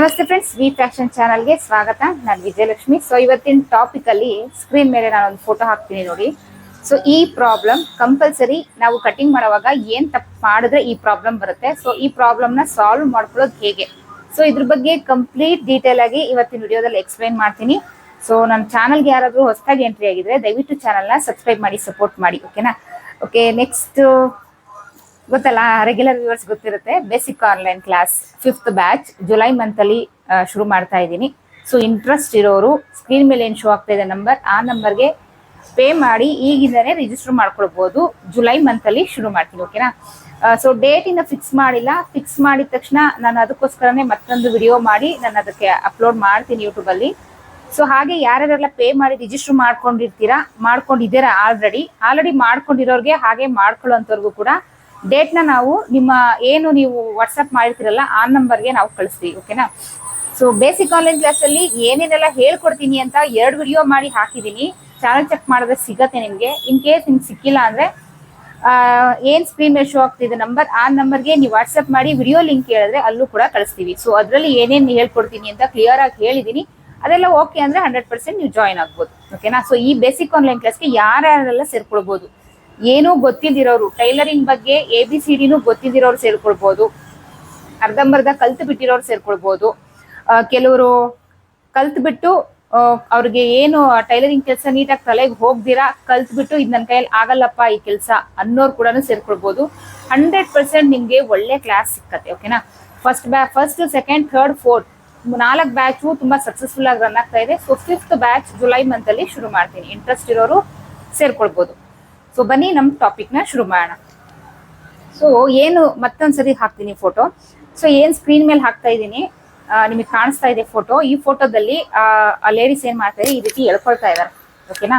ನಮಸ್ತೆ friends V fashion ಚಾನಲ್ಗೆ ಸ್ವಾಗತ. ನಾನು ವಿಜಯಲಕ್ಷ್ಮಿ. ಸೊ ಇವತ್ತಿನ ಟಾಪಿಕ್ ಅಲ್ಲಿ ಸ್ಕ್ರೀನ್ ಮೇಲೆ ನಾನು ಒಂದು ಫೋಟೋ ಹಾಕ್ತೀನಿ ನೋಡಿ. ಸೊ ಈ ಪ್ರಾಬ್ಲಮ್ ಕಂಪಲ್ಸರಿ ನಾವು ಕಟಿಂಗ್ ಮಾಡುವಾಗ ಏನ್ ತಪ್ಪು ಮಾಡಿದ್ರೆ ಈ ಪ್ರಾಬ್ಲಮ್ ಬರುತ್ತೆ. ಸೊ ಈ ಪ್ರಾಬ್ಲಮ್ನ ಸಾಲ್ವ್ ಮಾಡ್ಕೊಳ್ಳೋದು ಹೇಗೆ? ಸೊ ಇದ್ರ ಬಗ್ಗೆ ಕಂಪ್ಲೀಟ್ ಡೀಟೇಲ್ ಆಗಿ ಇವತ್ತಿನ ವಿಡಿಯೋದಲ್ಲಿ ಎಕ್ಸ್ಪ್ಲೈನ್ ಮಾಡ್ತೀನಿ. ಸೊ ನನ್ನ ಚಾನಲ್ಗೆ ಯಾರಾದರೂ ಹೊಸದಾಗಿ ಎಂಟ್ರಿ ಆಗಿದ್ರೆ ದಯವಿಟ್ಟು ಚಾನಲ್ನ ಸಬ್ಸ್ಕ್ರೈಬ್ ಮಾಡಿ ಸಪೋರ್ಟ್ ಮಾಡಿ ಓಕೆನಾ ಓಕೆ ನೆಕ್ಸ್ಟ್ ಗೊತ್ತಲ್ಲ ರೆಗ್ಯುಲರ್ ವ್ಯೂವರ್ಸ್ ಗೊತ್ತಿರುತ್ತೆ. Basic online class fifth batch July month ಅಲ್ಲಿ ಶುರು ಮಾಡ್ತಾ ಇದ್ದೀನಿ. ಸೊ ಇಂಟ್ರೆಸ್ಟ್ ಇರೋರು ಸ್ಕ್ರೀನ್ ಮೇಲೆ ಏನು ಶೋ ಆಗ್ತಾ ಇದೆ ನಂಬರ್ ಆ ನಂಬರ್ಗೆ ಪೇ ಮಾಡಿ, ಈಗಿಂದನೇ ರಿಜಿಸ್ಟರ್ ಮಾಡ್ಕೊಳ್ಬಹುದು ಜುಲೈ ಮಂತ್ ಅಲ್ಲಿ ಶುರು ಮಾಡ್ತೀನಿ ಓಕೆನಾ ಸೊ ಡೇಟ್ ಇನ್ನ ಫಿಕ್ಸ್ ಮಾಡಿಲ್ಲ. ಫಿಕ್ಸ್ ಮಾಡಿದ ತಕ್ಷಣ ನಾನು ಅದಕ್ಕೋಸ್ಕರನೇ ಮತ್ತೊಂದು ವಿಡಿಯೋ ಮಾಡಿ, ನಾನು ಅದಕ್ಕೆ ಅಪ್ಲೋಡ್ ಮಾಡ್ತೀನಿ ಯೂಟ್ಯೂಬ್ ಅಲ್ಲಿ. ಸೊ ಹಾಗೆ ಯಾರ್ಯಾರೆಲ್ಲ ಪೇ ಮಾಡಿ ರಿಜಿಸ್ಟರ್ ಮಾಡ್ಕೊಂಡಿರ್ತೀರಾ, ಮಾಡ್ಕೊಂಡಿದ್ದೀರಾ ಆಲ್ರೆಡಿ ಆಲ್ರೆಡಿ ಮಾಡ್ಕೊಂಡಿರೋರ್ಗೆ ಹಾಗೆ ಮಾಡ್ಕೊಳ್ಳೋಂತವ್ರಿಗೂ ಕೂಡ ಡೇಟ್ನ ನಾವು ನಿಮ್ಮ ಏನು ನೀವು ವಾಟ್ಸಪ್ ಮಾಡಿರ್ತೀರಲ್ಲ, ಆ ನಂಬರ್ಗೆ ನಾವು ಕಳಿಸ್ತೀವಿ ಓಕೆನಾ ಸೊ ಬೇಸಿಕ್ ಆನ್ಲೈನ್ ಕ್ಲಾಸಲ್ಲಿ ಏನೇನೆಲ್ಲ ಹೇಳ್ಕೊಡ್ತೀನಿ ಅಂತ ಎರಡು ವಿಡಿಯೋ ಮಾಡಿ ಹಾಕಿದ್ದೀನಿ. ಚಾನಲ್ ಚೆಕ್ ಮಾಡಿದ್ರೆ ಸಿಗತ್ತೆ ನಿಮಗೆ. ಇನ್ ಕೇಸ್ ನಿಮ್ಗೆ ಸಿಕ್ಕಿಲ್ಲ ಅಂದ್ರೆ ಏನು ಸ್ಕ್ರೀನ್ ಮೇಲೆ ಶೋ ಆಗ್ತಿದೆ ನಂಬರ್ ಆ ನಂಬರ್ಗೆ ನೀವು ವಾಟ್ಸಪ್ ಮಾಡಿ ವಿಡಿಯೋ ಲಿಂಕ್ ಹೇಳಿದ್ರೆ ಅಲ್ಲೂ ಕೂಡ ಕಳಿಸ್ತೀವಿ. ಸೊ ಅದರಲ್ಲಿ ಏನೇನು ಹೇಳ್ಕೊಡ್ತೀನಿ ಅಂತ ಕ್ಲಿಯರ್ ಆಗಿ ಹೇಳಿದೀನಿ ಅದೆಲ್ಲ ಓಕೆ ಅಂದ್ರೆ ಹಂಡ್ರೆಡ್ ಪರ್ಸೆಂಟ್ ನೀವು ಜಾಯ್ನ್ ಆಗ್ಬೋದು ಓಕೆನಾ ಸೊ ಈ ಬೇಸಿಕ್ ಆನ್ಲೈನ್ ಕ್ಲಾಸ್ಗೆ ಯಾರ್ಯಾರೆಲ್ಲ ಸೇರ್ಕೊಳ್ಬೋದು? ಏನೂ ಗೊತ್ತಿಲ್ದಿರೋರು ಟೈಲರಿಂಗ್ ಬಗ್ಗೆ ಎ ಬಿ ಸಿ ಡಿನೂ ಗೊತ್ತಿದ್ದಿರೋರು ಸೇರ್ಕೊಳ್ಬೋದು. ಅರ್ಧಂಬರ್ಧ ಕಲ್ತು ಬಿಟ್ಟಿರೋರು ಸೇರ್ಕೊಳ್ಬೋದು. ಕೆಲವರು ಕಲ್ತು ಬಿಟ್ಟು ಆ, ಅವ್ರಿಗೆ ಏನು ಟೈಲರಿಂಗ್ ಕೆಲಸ ನೀಟಾಗಿ ತಲೆಗೆ ಹೋಗ್ದಿರಾ ಕಲ್ತು ಬಿಟ್ಟು ಇದು ನನ್ನ ಕೈಯಲ್ಲಿ ಆಗಲ್ಲಪ್ಪ ಈ ಕೆಲಸ ಅನ್ನೋರು ಕೂಡ ಸೇರ್ಕೊಳ್ಬೋದು. ಹಂಡ್ರೆಡ್ ಪರ್ಸೆಂಟ್ ನಿಮಗೆ ಒಳ್ಳೆ ಕ್ಲಾಸ್ ಸಿಕ್ಕತ್ತೆ ಓಕೆನಾ? ಫಸ್ಟ್ ಬ್ಯಾ ಫಸ್ಟ್ ಸೆಕೆಂಡ್ ಥರ್ಡ್ ಫೋರ್ತ್ ನಾಲ್ಕು ಬ್ಯಾಚು ತುಂಬ ಸಕ್ಸಸ್ಫುಲ್ ಆಗಿ ರನ್ ಆಗ್ತಾ ಇದೆ. ಸೊ ಫಿಫ್ತ್ ಬ್ಯಾಚ್ ಜುಲೈ ಮಂತಲ್ಲಿ ಶುರು ಮಾಡ್ತೀನಿ. ಇಂಟ್ರೆಸ್ಟ್ ಇರೋರು ಸೇರ್ಕೊಳ್ಬೋದು. ಸೊ ಬನ್ನಿ ನಮ್ಮ ನ ಶುರು ಮಾಡೋಣ. ಸೊ ಏನು ಮತ್ತೊಂದ್ಸರಿ ಹಾಕ್ತೀನಿ ಫೋಟೋ ಸೊ ಏನ್ ಸ್ಕ್ರೀನ್ ಮೇಲೆ ಹಾಕ್ತಾ ಇದ್ದೀನಿ ನಿಮಗೆ ಕಾಣಿಸ್ತಾ ಇದೆ ಫೋಟೋ ಈ ಫೋಟೋದಲ್ಲಿ ಆ ಲೇಡೀಸ್ ಏನ್ ಮಾಡ್ತಾ ಇದ್ದಾರೆ ಈ ರೀತಿ ಎಳ್ಕೊಳ್ತಾ ಇದ್ದಾರೆ ಓಕೆನಾ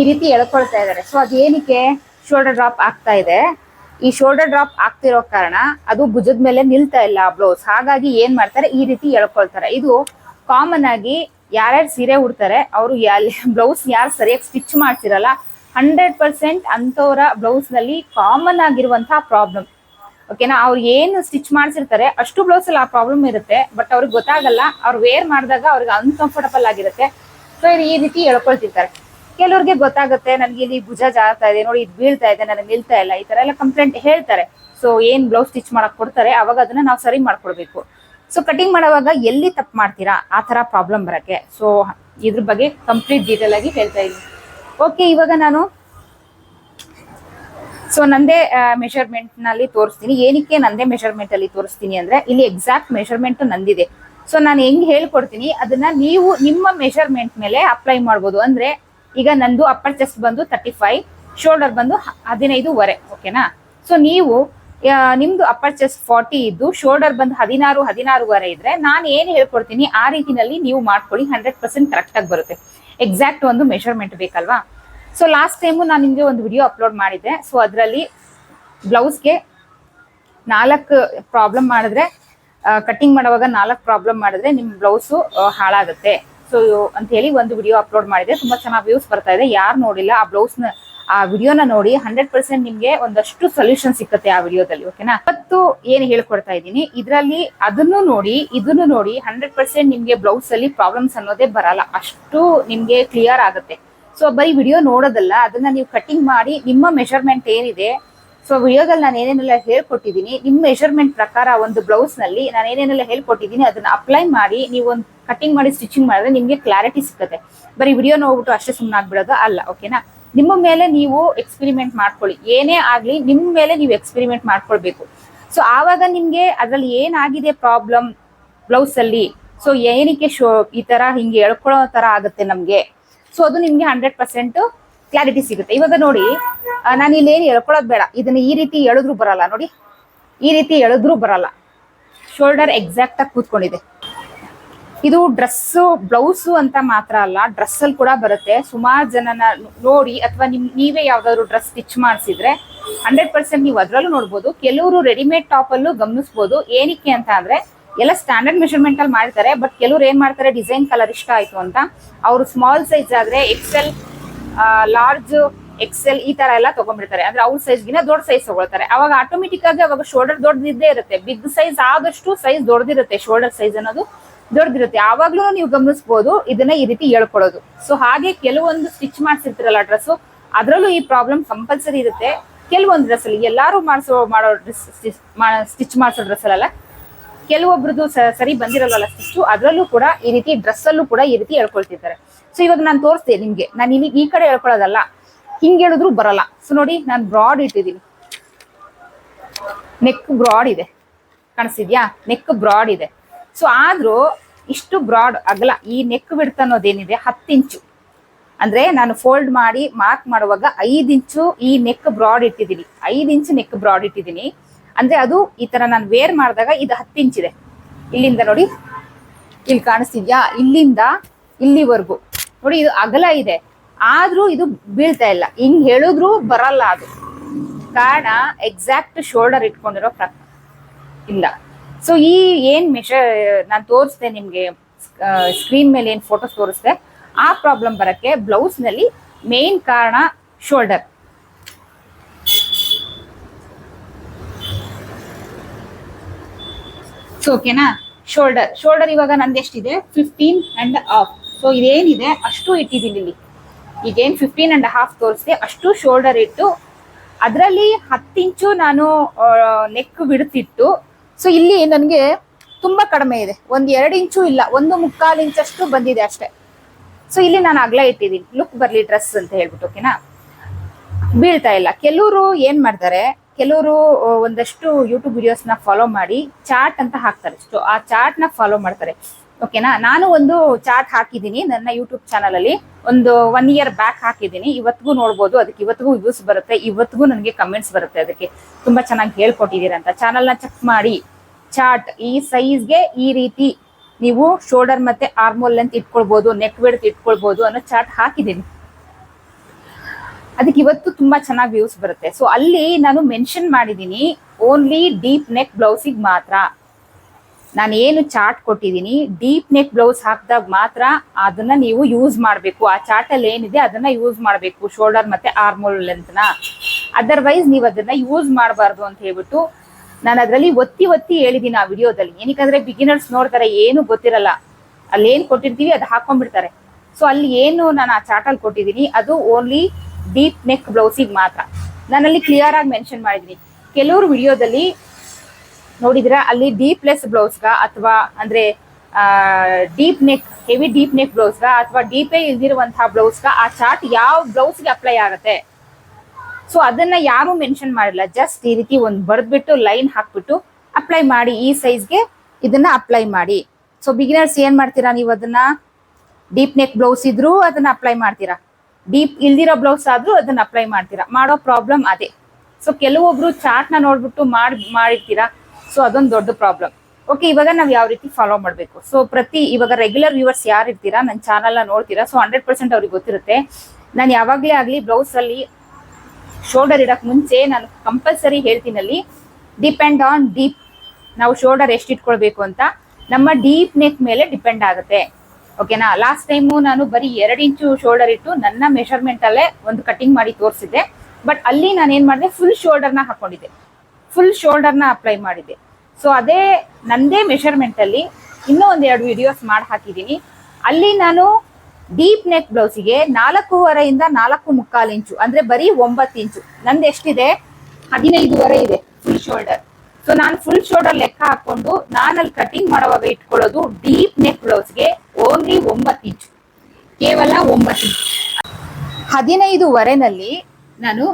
ಈ ರೀತಿ ಎಳ್ಕೊಳ್ತಾ ಇದ್ದಾರೆ ಸೊ ಅದೇನಕ್ಕೆ ಶೋಲ್ಡರ್ ಡ್ರಾಪ್ ಆಗ್ತಾ ಇದೆ? ಈ ಶೋಲ್ಡರ್ ಡ್ರಾಪ್ ಆಗ್ತಿರೋ ಕಾರಣ ಅದು ಭುಜದ ಮೇಲೆ ನಿಲ್ತಾ ಇಲ್ಲ ಬ್ಲೌಸ್ ಹಾಗಾಗಿ ಏನ್ ಮಾಡ್ತಾರೆ, ಈ ರೀತಿ ಎಳ್ಕೊಳ್ತಾರೆ. ಇದು ಕಾಮನ್ ಆಗಿ ಯಾರ್ಯಾರು ಸೀರೆ ಉಡ್ತಾರೆ, ಅವರು ಬ್ಲೌಸ್ ಯಾರು ಸರಿಯಾಗಿ ಸ್ಟಿಚ್ ಮಾಡ್ತಿರಲ್ಲ ಹಂಡ್ರೆಡ್ ಪರ್ಸೆಂಟ್ ಅಂಥವರ ಬ್ಲೌಸ್ನಲ್ಲಿ ಕಾಮನ್ ಆಗಿರುವಂತಹ ಪ್ರಾಬ್ಲಮ್ ಓಕೆನಾ ಅವ್ರು ಏನು ಸ್ಟಿಚ್ ಮಾಡ್ಸಿರ್ತಾರೆ, ಅಷ್ಟು ಬ್ಲೌಸ್ ಅಲ್ಲಿ ಆ ಪ್ರಾಬ್ಲಮ್ ಇರುತ್ತೆ ಬಟ್ ಅವ್ರಿಗೆ ಗೊತ್ತಾಗಲ್ಲ, ಅವ್ರು ವೇರ್ ಮಾಡಿದಾಗ ಅವ್ರಿಗೆ ಅನ್ಕಂಫರ್ಟಬಲ್ ಆಗಿರುತ್ತೆ. ಸೊ ಈ ರೀತಿ ಹೇಳ್ಕೊಳ್ತಿರ್ತಾರೆ. ಕೆಲವ್ರಿಗೆ ಗೊತ್ತಾಗುತ್ತೆ, ನನಗೆ ಇಲ್ಲಿ ಭುಜ ಜಾರ್ತಾ ಇದೆ, ನೋಡಿ ಇದು ಬೀಳ್ತಾ ಇದೆ, ನನಗೆ ನಿಲ್ತಾ ಇಲ್ಲ, ಈ ತರ ಎಲ್ಲ ಕಂಪ್ಲೇಂಟ್ ಹೇಳ್ತಾರೆ. ಸೊ ಏನು ಬ್ಲೌಸ್ ಸ್ಟಿಚ್ ಮಾಡಕ್ ಕೊಡ್ತಾರೆ, ಅವಾಗ ಅದನ್ನ ನಾವು ಸರಿ ಮಾಡ್ಕೊಡ್ಬೇಕು. ಸೊ ಕಟಿಂಗ್ ಮಾಡುವಾಗ ಎಲ್ಲಿ ತಪ್ಪು ಮಾಡ್ತೀರಾ? ಆ ತರ ಪ್ರಾಬ್ಲಮ್ ಬರೋಕ್ಕೆ. ಸೊ ಇದ್ರ ಬಗ್ಗೆ ಕಂಪ್ಲೀಟ್ ಡೀಟೇಲ್ ಆಗಿ ಹೇಳ್ತಾ ಇದ್ದೀನಿ. ಓಕೆ ಇವಾಗ ನಾನು ಸೊ ನಂದೇ ಮೆಷರ್ಮೆಂಟ್ನಲ್ಲಿ ತೋರಿಸ್ತೀನಿ. ಏನಕ್ಕೆ ನಂದೇ ಮೆಷರ್ಮೆಂಟ್ ಅಲ್ಲಿ ತೋರಿಸ್ತೀನಿ ಅಂದ್ರೆ, ಇಲ್ಲಿ ಎಕ್ಸಾಕ್ಟ್ ಮೆಷರ್ಮೆಂಟ್ ನಂದಿದೆ. ಸೊ ನಾನು ಹೆಂಗ್ ಹೇಳ್ಕೊಡ್ತೀನಿ? ಅದನ್ನ ನೀವು ನಿಮ್ಮ ಮೆಷರ್ಮೆಂಟ್ ಮೇಲೆ ಅಪ್ಲೈ ಮಾಡ್ಬೋದು. ಅಂದ್ರೆ, ಈಗ ನಂದು ಅಪ್ಪರ್ ಚೆಸ್ಟ್ ಬಂದು ತರ್ಟಿ ಫೈವ್ ಶೋಲ್ಡರ್ ಬಂದು ಹದಿನೈದು ಹದಿನೈದುವರೆ ಓಕೆನಾ ಸೊ ನೀವು ನಿಮ್ದು ಅಪ್ಪರ್ ಚೆಸ್ಟ್ ಫಾರ್ಟಿ ಇದ್ದು ಶೋಲ್ಡರ್ ಬಂದು ಹದಿನಾರು, ಹದಿನಾರುವರೆ ಇದ್ರೆ ನಾನು ಏನು ಹೇಳ್ಕೊಡ್ತೀನಿ, ಆ ರೀತಿನಲ್ಲಿ ನೀವು ಮಾಡ್ಕೊಳ್ಳಿ ಹಂಡ್ರೆಡ್ ಪರ್ಸೆಂಟ್ ಕರೆಕ್ಟ್ ಆಗಿ ಬರುತ್ತೆ. ಎಕ್ಸಾಕ್ಟ್ ಒಂದು ಮೆಷರ್ಮೆಂಟ್ ಬೇಕಲ್ವಾ? ಸೊ ಲಾಸ್ಟ್ ಟೈಮು ನಾನು ನಿಮಗೆ ಒಂದು ವಿಡಿಯೋ ಅಪ್ಲೋಡ್ ಮಾಡಿದ್ದೆ. ಸೊ ಅದರಲ್ಲಿ ಬ್ಲೌಸ್ಗೆ ನಾಲ್ಕು ಪ್ರಾಬ್ಲಮ್ ಮಾಡಿದ್ರೆ ಕಟಿಂಗ್ ಮಾಡುವಾಗ ನಾಲ್ಕು ಪ್ರಾಬ್ಲಮ್ ಮಾಡಿದ್ರೆ ನಿಮ್ಮ ಬ್ಲೌಸು ಹಾಳಾಗುತ್ತೆ. ಸೊ ಅಂತ ಹೇಳಿ ಒಂದು ವಿಡಿಯೋ ಅಪ್ಲೋಡ್ ಮಾಡಿದೆ ತುಂಬಾ ಚೆನ್ನಾಗಿ ವ್ಯೂಸ್ ಬರ್ತಾ ಇದೆ. ಯಾರು ನೋಡಿಲ್ಲ, ಆ ಬ್ಲೌಸ್ನ ಆ ವಿಡಿಯೋನ ನೋಡಿ ಹಂಡ್ರೆಡ್ ಪರ್ಸೆಂಟ್ ನಿಮ್ಗೆ ಒಂದಷ್ಟು ಸೊಲ್ಯೂಷನ್ ಸಿಕ್ಕತ್ತೆ ಆ ವಿಡಿಯೋದಲ್ಲಿ ಓಕೆನಾ ಮತ್ತು ಏನ್ ಹೇಳ್ಕೊಡ್ತಾ ಇದ್ದೀನಿ, ಇದರಲ್ಲಿ ಅದನ್ನು ನೋಡಿ, ಇದನ್ನು ನೋಡಿ ಹಂಡ್ರೆಡ್ ಪರ್ಸೆಂಟ್ ನಿಮ್ಗೆ ಬ್ಲೌಸ್ ಅಲ್ಲಿ ಪ್ರಾಬ್ಲಮ್ಸ್ ಅನ್ನೋದೇ ಬರಲ್ಲ. ಅಷ್ಟು ನಿಮ್ಗೆ ಕ್ಲಿಯರ್ ಆಗುತ್ತೆ. ಸೊ ಬರೀ ವಿಡಿಯೋ ನೋಡೋದಲ್ಲ, ಅದನ್ನ ನೀವು ಕಟ್ಟಿಂಗ್ ಮಾಡಿ, ನಿಮ್ಮ ಮೆಷರ್ಮೆಂಟ್ ಏನಿದೆ ಸೊ ವಿಡಿಯೋದಲ್ಲಿ ನಾನು ಏನೇನೆಲ್ಲ ಹೇಳ್ಕೊಟ್ಟಿದ್ದೀನಿ ನಿಮ್ಮ ಮೆಷರ್ಮೆಂಟ್ ಪ್ರಕಾರ ಒಂದು ಬ್ಲೌಸ್ನಲ್ಲಿ ನಾನು ಏನೇನೆಲ್ಲ ಹೇಳ್ಕೊಟ್ಟಿದ್ದೀನಿ, ಅದನ್ನ ಅಪ್ಲೈ ಮಾಡಿ, ನೀವು ಒಂದು ಕಟಿಂಗ್ ಮಾಡಿ ಸ್ಟಿಚಿಂಗ್ ಮಾಡಿದ್ರೆ ನಿಮ್ಗೆ ಕ್ಲಾರಿಟಿ ಸಿಕ್ಕತ್ತೆ. ಬರೀ ವಿಡಿಯೋ ನೋಡ್ಬಿಟ್ಟು ಅಷ್ಟೇ ಸುಮ್ಮನೆ ಆಗ್ಬಿಡೋದು ಅಲ್ಲ ಓಕೆನಾ ನಿಮ್ಮ ಮೇಲೆ ನೀವು ಎಕ್ಸ್ಪೆರಿಮೆಂಟ್ ಮಾಡ್ಕೊಳ್ಳಿ. ಏನೇ ಆಗಲಿ, ನಿಮ್ಮ ಮೇಲೆ ನೀವು ಎಕ್ಸ್ಪೆರಿಮೆಂಟ್ ಮಾಡ್ಕೊಳ್ಬೇಕು. ಸೊ ಆವಾಗ ನಿಮ್ಗೆ ಅದ್ರಲ್ಲಿ ಏನಾಗಿದೆ ಪ್ರಾಬ್ಲಮ್ ಬ್ಲೌಸ್ ಅಲ್ಲಿ? ಸೊ ಏನಕ್ಕೆ ಶೋ, ಈ ತರ ಹಿಂಗೆ ಎಳ್ಕೊಳ್ಳೋ ತರ ಆಗುತ್ತೆ ನಮ್ಗೆ? ಸೊ ಅದು ನಿಮ್ಗೆ ಹಂಡ್ರೆಡ್ ಪರ್ಸೆಂಟ್ ಕ್ಲಾರಿಟಿ ಸಿಗುತ್ತೆ. ಇವಾಗ ನೋಡಿ ನಾನು ಇಲ್ಲಿ ಏನು ಎಳ್ಕೊಳ್ಳೋದು ಬೇಡ. ಇದನ್ನ ಈ ರೀತಿ ಎಳೆದ್ರು ಬರಲ್ಲ. ನೋಡಿ, ಈ ರೀತಿ ಎಳೆದ್ರು ಬರಲ್ಲ. ಶೋಲ್ಡರ್ ಎಕ್ಸಾಕ್ಟ್ ಆಗಿ ಕೂತ್ಕೊಂಡಿದೆ. ಇದು ಡ್ರೆಸ್ಸು, ಬ್ಲೌಸ್ ಅಂತ ಮಾತ್ರ ಅಲ್ಲ ಡ್ರೆಸ್ ಅಲ್ಲಿ ಕೂಡ ಬರುತ್ತೆ. ಸುಮಾರು ಜನನ ನೋಡಿ ಅಥವಾ ನಿಮ್, ನೀವೇ ಯಾವ್ದಾದ್ರು ಡ್ರೆಸ್ ಸ್ಟಿಚ್ ಮಾಡಿಸಿದ್ರೆ ಹಂಡ್ರೆಡ್ ಪರ್ಸೆಂಟ್ ನೀವು ಅದ್ರಲ್ಲೂ ನೋಡ್ಬೋದು. ಕೆಲವರು ರೆಡಿಮೇಡ್ ಟಾಪ್ ಅಲ್ಲೂ ಗಮನಿಸ್ಬೋದು. ಏನಕ್ಕೆ ಅಂತ ಅಂದ್ರೆ, ಎಲ್ಲ ಸ್ಟ್ಯಾಂಡರ್ಡ್ ಮೆಷರ್ಮೆಂಟ್ ಅಲ್ಲಿ ಮಾಡ್ತಾರೆ ಬಟ್ ಕೆಲವ್ರು ಏನ್ ಮಾಡ್ತಾರೆ, ಡಿಸೈನ್ ಕಲರ್ ಇಷ್ಟ ಆಯ್ತು ಅಂತ. ಅವರು ಸ್ಮಾಲ್ ಸೈಜ್ ಆದ್ರೆ ಎಕ್ಸೆಲ್ ಲಾರ್ಜ್, ಎಕ್ಸೆಲ್ ಈ ತರ ಎಲ್ಲ ತಗೊಂಡ್ಬಿಡ್ತಾರೆ. ಅಂದ್ರೆ ಅವ್ರ ಸೈಜ್ಗಿನ ದೊಡ್ಡ ಸೈಜ್ ತಗೊಳ್ತಾರೆ. ಅವಾಗ ಆಟೋಮೆಟಿಕ್ ಆಗಿ ಅವಾಗ ಶೋಲ್ಡರ್ ದೊಡ್ಡದಿದ್ದೇ ಇರುತ್ತೆ. ಬಿಗ್ ಸೈಜ್ ಆದಷ್ಟು ಸೈಜ್ ದೊಡ್ಡದಿರುತ್ತೆ ಶೋಲ್ಡರ್ ಸೈಜ್ ಅನ್ನೋದು. ದೊಡ್ಡದಿರುತ್ತೆ. ಯಾವಾಗ್ಲೂ ನೀವು ಗಮನಿಸಬಹುದು ಇದನ್ನ ಈ ರೀತಿ ಹೇಳ್ಕೊಡೋದು. ಸೊ ಹಾಗೆ ಕೆಲವೊಂದು ಸ್ಟಿಚ್ ಮಾಡ್ಸಿರ್ತಿರಲ್ಲ ಡ್ರೆಸ್ ಅದರಲ್ಲೂ ಈ ಪ್ರಾಬ್ಲಮ್ ಕಂಪಲ್ಸರಿ ಇರುತ್ತೆ. ಕೆಲವೊಂದು ಡ್ರೆಸ್ ಅಲ್ಲಿ, ಎಲ್ಲಾರು ಮಾಡಿಸೋ, ಮಾಡೋ ಡ್ರೆಸ್ ಸ್ಟಿಚ್ ಮಾಡಿಸೋ ಡ್ರೆಸ್ ಅಲ್ಲ ಕೆಲವೊಬ್ರದ್ದು ಸರಿ ಬಂದಿರಲ್ಲ ಸ್ಟಿಚ್ ಅದರಲ್ಲೂ ಕೂಡ ಈ ರೀತಿ ಡ್ರೆಸ್ ಅಲ್ಲೂ ಕೂಡ ಈ ರೀತಿ ಹೇಳ್ಕೊಳ್ತಿದ್ದಾರೆ ಸೊ ಇವಾಗ ನಾನು ತೋರಿಸ್ತೆ ನಿಮ್ಗೆ. ನಾನು ಇಲ್ಲಿ ಈ ಕಡೆ ಹೇಳ್ಕೊಳ್ಳೋದಲ್ಲ ಹಿಂಗೆ ಹೇಳಿದ್ರು ಬರಲ್ಲ. ಸೊ ನೋಡಿ, ನಾನು ಬ್ರಾಡ್ ಇಟ್ಟಿದ್ದೀನಿ. ನೆಕ್ ಬ್ರಾಡ್ ಇದೆ. ಕಾಣಿಸ್ತಿದ್ಯಾ? ನೆಕ್ ಬ್ರಾಡ್ ಇದೆ. ಸೊ ಆದ್ರೂ ಇಷ್ಟು ಬ್ರಾಡ್ ಅಗಲ, ಈ ನೆಕ್ ಬಿಡ್ತ ಅನ್ನೋದೇನಿದೆ, ಹತ್ತು ಇಂಚು. ಅಂದ್ರೆ ನಾನು ಫೋಲ್ಡ್ ಮಾಡಿ ಮಾರ್ಕ್ ಮಾಡುವಾಗ ಐದು ಇಂಚು ಈ ನೆಕ್ ಬ್ರಾಡ್ ಇಟ್ಟಿದ್ದೀನಿ. ಐದು ಇಂಚು ನೆಕ್ ಬ್ರಾಡ್ ಇಟ್ಟಿದ್ದೀನಿ. ಅಂದ್ರೆ ಅದು ಈ ತರ ನಾನು ವೇರ್ ಮಾಡಿದಾಗ ಇದು ಹತ್ತು ಇಂಚಿದೆ ಇಲ್ಲಿಂದ ನೋಡಿ, ಇಲ್ಲಿ ಕಾಣಿಸ್ತಿದ್ಯಾ? ಇಲ್ಲಿಂದ ಇಲ್ಲಿವರೆಗೂ. ನೋಡಿ, ಇದು ಅಗಲ ಇದೆ. ಆದ್ರೂ ಇದು ಬೀಳ್ತಾ ಇಲ್ಲ. ಹಿಂಗೆ ಹೇಳಿದ್ರು ಬರಲ್ಲ ಅದು. ಕಾರಣ ಎಕ್ಸಾಕ್ಟ್ ಶೋಲ್ಡರ್ ಇಟ್ಕೊಂಡಿರೋ ಪ್ರ ಇಲ್ಲ. ಸೊ ಈ ಏನ್ ಮೆಷರ್ ನಾನು ತೋರಿಸ್ದೆ ನಿಮ್ಗೆ ಸ್ಕ್ರೀನ್ ಮೇಲೆ ಏನ್ ಫೋಟೋಸ್ ತೋರಿಸ್ದೆ, ಆ ಪ್ರಾಬ್ಲಮ್ ಬರಕ್ಕೆ ಬ್ಲೌಸ್ನಲ್ಲಿ ಮೇನ್ ಕಾರಣ ಶೋಲ್ಡರ್ ಸೊ ಓಕೆನಾ ಶೋಲ್ಡರ್ ಶೋಲ್ಡರ್ ಇವಾಗ ನಂದು ಎಷ್ಟಿದೆ? ಫಿಫ್ಟೀನ್ ಅಂಡ್ ಹಾಫ್ ಸೊ ಇದೇನಿದೆ? ಅಷ್ಟು ಇಟ್ಟಿದ್ದೀನಿ ಇಲ್ಲಿ. ಈಗೇನ್ ಫಿಫ್ಟೀನ್ ಅಂಡ್ ಹಾಫ್ ತೋರಿಸಿದೆ, ಅಷ್ಟು ಶೋಲ್ಡರ್ ಇಟ್ಟು, ಅದರಲ್ಲಿ ಹತ್ತು ಇಂಚು ನಾನು ನೆಕ್ ಬಿಡುತ್ತಿತ್ತು ಸೊ ಇಲ್ಲಿ ನನಗೆ ತುಂಬಾ ಕಡಿಮೆ ಇದೆ. ಒಂದ್ ಎರಡು ಇಂಚು ಇಲ್ಲ, ಒಂದು ಮುಕ್ಕಾಲು ಇಂಚಷ್ಟು ಬಂದಿದೆ ಅಷ್ಟೇ. ಸೊ ಇಲ್ಲಿ ನಾನು ಅಗ್ಲ ಇಟ್ಟಿದ್ದೀನಿ. ಲುಕ್ ಬರ್ಲಿ ಡ್ರೆಸ್ ಅಂತ ಹೇಳ್ಬಿಟ್ಟು ಓಕೆನಾ ಬೀಳ್ತಾ ಇಲ್ಲ. ಕೆಲವರು ಏನ್ ಮಾಡ್ತಾರೆ, ಕೆಲವರು ಒಂದಷ್ಟು ಯೂಟ್ಯೂಬ್ ವಿಡಿಯೋಸ್ನ ಫಾಲೋ ಮಾಡಿ ಚಾರ್ಟ್ ಅಂತ ಹಾಕ್ತಾರೆ. ಸೊ ಆ ಚಾರ್ಟ್ನ ಫಾಲೋ ಮಾಡ್ತಾರೆ. ಓಕೆನಾ ನಾನು ಒಂದು ಚಾರ್ಟ್ ಹಾಕಿದ್ದೀನಿ ನನ್ನ ಯೂಟ್ಯೂಬ್ ಚಾನಲ್ ಅಲ್ಲಿ. ಒಂದು ಒನ್ ಇಯರ್ ಬ್ಯಾಕ್ ಹಾಕಿದ್ದೀನಿ. ಇವತ್ತಿಗೂ ನೋಡ್ಬೋದು, ಅದಕ್ಕೆ ಇವತ್ತಿಗೂ ವ್ಯೂಸ್ ಬರುತ್ತೆ. ಇವತ್ತಿಗೂ ನನಗೆ ಕಮೆಂಟ್ಸ್ ಬರುತ್ತೆ, ಅದಕ್ಕೆ ತುಂಬಾ ಚೆನ್ನಾಗಿ ಹೇಳ್ಕೊಟ್ಟಿದ್ದೀರಾ ಅಂತ ಚಾನಲ್ನ ಚೆಕ್ ಮಾಡಿ. ಚಾರ್ಟ್ ಈ ಸೈಜ್ಗೆ ಈ ರೀತಿ ನೀವು ಶೋಲ್ಡರ್ ಮತ್ತೆ ಆರ್ಮೋಲ್ ಲೆಂತ್ ಇಟ್ಕೊಳ್ಬಹುದು ನೆಕ್ ವಿಡ್ತ್ ಇಟ್ಕೊಳ್ಬಹುದು ಅನ್ನೋ ಚಾರ್ಟ್ ಹಾಕಿದ್ದೀನಿ. ಅದಕ್ಕೆ ಇವತ್ತು ತುಂಬಾ ಚೆನ್ನಾಗಿ ವ್ಯೂಸ್ ಬರುತ್ತೆ. ಸೊ ಅಲ್ಲಿ ನಾನು ಮೆನ್ಷನ್ ಮಾಡಿದ್ದೀನಿ ಓನ್ಲಿ ಡೀಪ್ ನೆಕ್ ಬ್ಲೌಸಿಗೆ ಮಾತ್ರ. ನಾನು ಏನು ಚಾರ್ಟ್ ಕೊಟ್ಟಿದ್ದೀನಿ ಡೀಪ್ ನೆಕ್ ಬ್ಲೌಸ್ ಹಾಕಿದಾಗ ಮಾತ್ರ ಅದನ್ನ ನೀವು ಯೂಸ್ ಮಾಡಬೇಕು. ಆ ಚಾರ್ಟ್ ಅಲ್ಲಿ ಏನಿದೆ ಅದನ್ನ ಯೂಸ್ ಮಾಡಬೇಕು ಶೋಲ್ಡರ್ ಮತ್ತೆ ಆರ್ಮೋಲ್ ಲೆಂತ್ನ ಅದರ್ವೈಸ್ ನೀವು ಅದನ್ನ ಯೂಸ್ ಮಾಡಬಾರ್ದು ಅಂತ ಹೇಳ್ಬಿಟ್ಟು ನಾನು ಅದರಲ್ಲಿ ಒತ್ತಿ ಒತ್ತಿ ಹೇಳಿದ್ದೀನಿ ಆ ವಿಡಿಯೋದಲ್ಲಿ. ಏನಕ್ಕಂದ್ರೆ ಬಿಗಿನರ್ಸ್ ನೋಡ್ತಾರೆ, ಏನು ಗೊತ್ತಿರಲ್ಲ. ಅಲ್ಲಿ ಏನು ಕೊಟ್ಟಿರ್ತೀವಿ ಅದು ಹಾಕೊಂಡ್ಬಿಡ್ತಾರೆ. ಸೊ ಅಲ್ಲಿ ಏನು ನಾನು ಆ ಚಾರ್ಟ್ ಅಲ್ಲಿ ಕೊಟ್ಟಿದ್ದೀನಿ ಅದು ಓನ್ಲಿ ಡೀಪ್ ನೆಕ್ ಬ್ಲೌಸಿಗೆ ಮಾತ್ರ. ನಾನಲ್ಲಿ ಕ್ಲಿಯರ್ ಆಗಿ ಮೆನ್ಷನ್ ಮಾಡಿದ್ದೀನಿ ಕೆಲವರು ವಿಡಿಯೋದಲ್ಲಿ ನೋಡಿದ್ರೆ, ಅಲ್ಲಿ ಡೀಪ್ ಲೆಸ್ ಬ್ಲೌಸ್ಗ ಅಥವಾ ಅಂದ್ರೆ deep neck heavy deep neck ಬ್ಲೌಸ್ಗ ಅಥವಾ ಡೀಪೇ ಇಲ್ದಿರುವಂತಹ ಬ್ಲೌಸ್ಗ ಆ ಚಾರ್ಟ್ ಯಾವ ಬ್ಲೌಸ್ಗೆ ಅಪ್ಲೈ ಆಗುತ್ತೆ? ಸೊ ಅದನ್ನ ಯಾರು ಮೆನ್ಷನ್ ಮಾಡಿಲ್ಲ. ಜಸ್ಟ್ ಈ ರೀತಿ ಒಂದು ಬರೆದ್ಬಿಟ್ಟು ಲೈನ್ ಹಾಕ್ಬಿಟ್ಟು ಅಪ್ಲೈ ಮಾಡಿ, ಈ ಸೈಜ್ಗೆ ಇದನ್ನ ಅಪ್ಲೈ ಮಾಡಿ. ಸೊ ಬಿಗಿನರ್ಸ್ ಏನ್ ಮಾಡ್ತೀರಾ ನೀವು ಅದನ್ನ? ಡೀಪ್ ನೆಕ್ ಬ್ಲೌಸ್ ಇದ್ರೂ ಅದನ್ನ ಅಪ್ಲೈ ಮಾಡ್ತೀರಾ. ಡೀಪ್ ಇಲ್ದಿರೋ ಬ್ಲೌಸ್ ಆದ್ರೂ ಅದನ್ನ ಅಪ್ಲೈ ಮಾಡ್ತೀರಾ. ಮಾಡೋ ಪ್ರಾಬ್ಲಮ್ ಅದೇ. ಸೊ ಕೆಲವೊಬ್ರು ಚಾರ್ಟ್ನ ನೋಡ್ಬಿಟ್ಟು ಮಾಡಿ, ಮಾಡಿರ್ತೀರಾ. ಸೊ ಅದೊಂದು ದೊಡ್ಡ ಪ್ರಾಬ್ಲಮ್ ಓಕೆ ಇವಾಗ ನಾವು ಯಾವ ರೀತಿ ಫಾಲೋ ಮಾಡ್ಬೇಕು? ಸೊ ಪ್ರತಿ ಇವಾಗ ರೆಗ್ಯುಲರ್ ವ್ಯೂವರ್ಸ್ ಯಾರು ಇರ್ತೀರಾ ನನ್ನ ಚಾನಲ್ನ ನೋಡ್ತೀರಾ? ಸೊ ಹಂಡ್ರೆಡ್ ಪರ್ಸೆಂಟ್ ಅವ್ರಿಗೆ ಗೊತ್ತಿರುತ್ತೆ. ನಾನು ಯಾವಾಗ್ಲೇ ಆಗ್ಲಿ ಬ್ಲೌಸ್ ಅಲ್ಲಿ ಶೋಲ್ಡರ್ ಇಡಕ್ ಮುಂಚೆ ನಾನು ಕಂಪಲ್ಸರಿ ಹೇಳ್ತೀನಿ ಅಲ್ಲಿ ಡಿಪೆಂಡ್ ಆನ್ ಡೀಪ್ ನಾವು ಶೋಲ್ಡರ್ ಎಷ್ಟು ಇಟ್ಕೊಳ್ಬೇಕು ಅಂತ ನಮ್ಮ ಡೀಪ್ ನೆಕ್ ಮೇಲೆ ಡಿಪೆಂಡ್ ಆಗುತ್ತೆ. ಓಕೆನಾ ಲಾಸ್ಟ್ ಟೈಮು ನಾನು ಬರೀ ಎರಡು ಇಂಚು ಶೋಲ್ಡರ್ ಇಟ್ಟು ನನ್ನ ಮೆಷರ್ಮೆಂಟ್ ಅಲ್ಲೇ ಒಂದು ಕಟಿಂಗ್ ಮಾಡಿ ತೋರಿಸಿದ್ದೆ. ಬಟ್ ಅಲ್ಲಿ ನಾನು ಏನು ಮಾಡಿದೆ? ಫುಲ್ ಶೋಲ್ಡರ್ನ ಹಾಕೊಂಡಿದ್ದೆ. ಫುಲ್ ಶೋಲ್ಡರ್ನ ಅಪ್ಲೈ ಮಾಡಿದ್ದೆ. ಸೊ ಅದೇ ನಂದೇ ಮೆಷರ್ಮೆಂಟಲ್ಲಿ ಇನ್ನೂ ಒಂದೆರಡು ವಿಡಿಯೋಸ್ ಮಾಡಿ ಹಾಕಿದ್ದೀನಿ ಅಲ್ಲಿ ನಾನು ಡೀಪ್ ನೆಕ್ ಬ್ಲೌಸಿಗೆ ನಾಲ್ಕೂವರೆಯಿಂದ ನಾಲ್ಕು ಮುಕ್ಕಾಲು ಇಂಚು, ಅಂದ್ರೆ ಬರೀ ಒಂಬತ್ತು ಇಂಚು. ನಂದು ಎಷ್ಟಿದೆ? ಹದಿನೈದುವರೆ ಇದೆ ಫುಲ್ ಶೋಲ್ಡರ್ ಸೊ ನಾನು ಫುಲ್ ಶೋಲ್ಡರ್ ಲೆಕ್ಕ ಹಾಕೊಂಡು ನಾನಲ್ಲಿ ಕಟಿಂಗ್ ಮಾಡುವಾಗ ಇಟ್ಕೊಳ್ಳೋದು ಡೀಪ್ ನೆಕ್ ಬ್ಲೌಸ್ಗೆ ಓನ್ಲಿ ಒಂಬತ್ತು ಇಂಚು. ಕೇವಲ ಒಂಬತ್ತು ಇಂಚು. ಹದಿನೈದುವರೆನಲ್ಲಿ ನಾನು